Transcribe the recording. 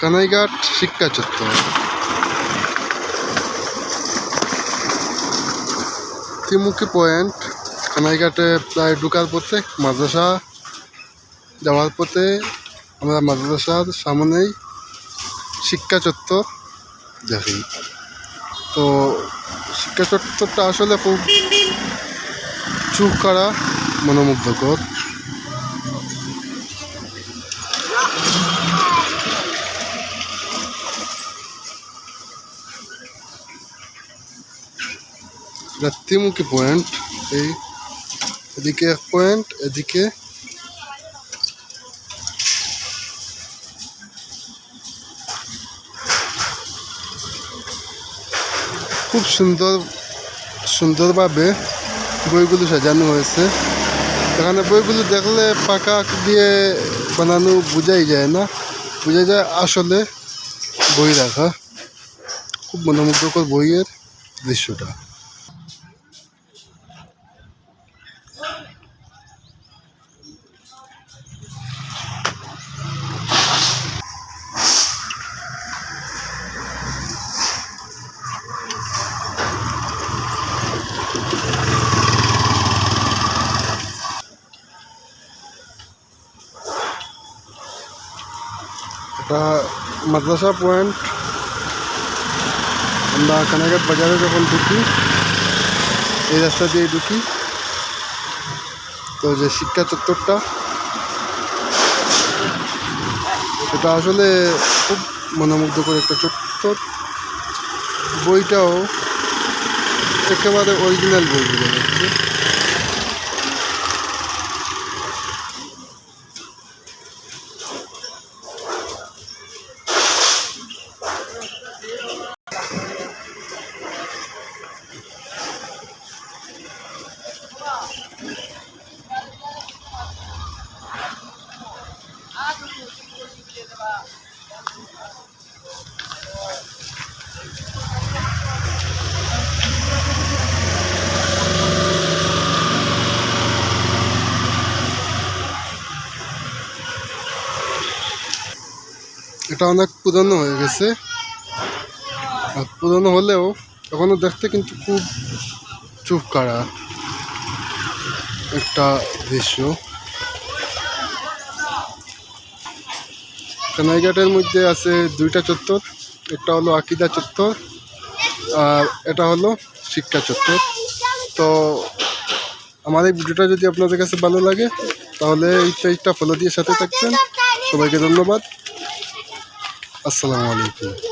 কানাইঘাট শিক্ষা চত্বর। ত্রিমুখী পয়েন্ট, কানাইঘাটে প্রায় ঢুকার পথে মাদ্রাসা, যাওয়ার পথে আমরা মাদ্রাসার সামনেই শিক্ষা চত্বর দেখি। তো শিক্ষা চত্বরটা আসলে খুব চুপ করা মনোমুগ্ধকর। এটা ত্রিমুখী পয়েন্ট এই এদিকে এক পয়েন্ট এদিকে খুব সুন্দর, সুন্দরভাবে বইগুলো সাজানো হয়েছে। এখানে বইগুলো দেখলে পাকা দিয়ে বানানো বোঝাই যায় না। বোঝা যায় আসলে বই রাখা। খুব মনোমুগ্ধকর বইয়ের দৃশ্যটা। মাদ্রাসা পয়েন্ট আমরা কানাঘাট বাজারে যখন ঢুকি, এই রাস্তা দিয়ে ঢুকি, তো যে শিক্ষা চত্বরটা, সেটা আসলে খুব মনোমুগ্ধকর একটা চত্বর। বইটাও একেবারে অরিজিনাল বই বোঝা যাচ্ছে। এটা অনেক পুরনো হয়ে গেছে। আর পুরনো হলেও এখনও দেখতে কিন্তু খুব চুপ করা একটা দৃশ্য। কানাইঘাটের মধ্যে আছে দুইটা চত্বর, একটা হলো আকিদা চত্বর, আর এটা হলো শিক্ষা চত্বর। তো আমার এই ভিডিওটা যদি আপনাদের কাছে ভালো লাগে, তাহলে এই পেজটা ফলো দিয়ে সাথে থাকবেন। সবাইকে ধন্যবাদ। আসসালামু আলাইকুম।